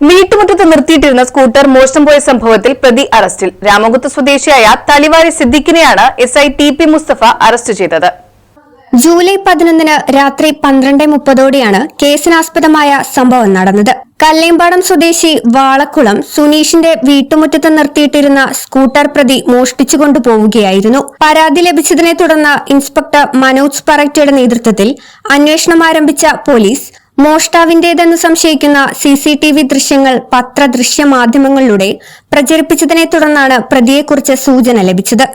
വീട്ടുമുറ്റത്ത് നിർത്തിയിട്ടിരുന്ന സ്കൂട്ടർ മോഷണം പോയ സംഭവത്തിൽ പ്രതി അറസ്റ്റിൽ. രാമകുത്ത് സ്വദേശിയായ തലിവാരി സിദ്ദിഖിനെയാണ് S I T P Mustafa arrest ചെയ്തത്. ജൂലൈ പതിനൊന്നിന് രാത്രി പന്ത്രണ്ട് മുപ്പതോടെയാണ് കേസിനാസ്പദമായ സംഭവം നടന്നത്. കല്ലേമ്പാടം സ്വദേശി വാളക്കുളം സുനീഷിന്റെ വീട്ടുമുറ്റത്ത് നിർത്തിയിട്ടിരുന്ന സ്കൂട്ടർ പ്രതി മോഷ്ടിച്ചു കൊണ്ടുപോവുകയായിരുന്നു. പരാതി ലഭിച്ചതിനെ തുടർന്ന് ഇൻസ്പെക്ടർ മനോജ് പറക്റ്റയുടെ നേതൃത്വത്തിൽ അന്വേഷണം ആരംഭിച്ച പോലീസ് മോഷ്ടാവിന്റേതെന്ന് സംശയിക്കുന്ന സി സി ടി വി ദൃശ്യങ്ങൾ പത്രദൃശ്യ മാധ്യമങ്ങളിലൂടെ പ്രചരിപ്പിച്ചതിനെ തുടർന്നാണ് പ്രതിയെക്കുറിച്ച് സൂചന ലഭിച്ചത്.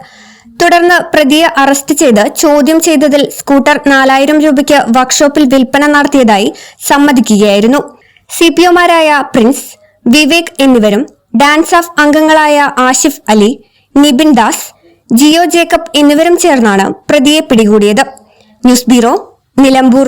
തുടർന്ന് പ്രതിയെ അറസ്റ്റ് ചെയ്ത് ചോദ്യം ചെയ്തതിൽ സ്കൂട്ടർ നാലായിരം രൂപയ്ക്ക് വർക്ക്ഷോപ്പിൽ വിൽപ്പന നടത്തിയതായി സമ്മതിക്കുകയായിരുന്നു. സി പി ഒമാരായ പ്രിൻസ് വിവേക് എന്നിവരും ഡാൻസ് ഓഫ് അംഗങ്ങളായ ആഷിഫ് അലി നിബിൻ ദാസ് ജിയോ ജേക്കബ് എന്നിവരും ചേർന്നാണ് പ്രതിയെ പിടികൂടിയത്. News bureau Nilambur.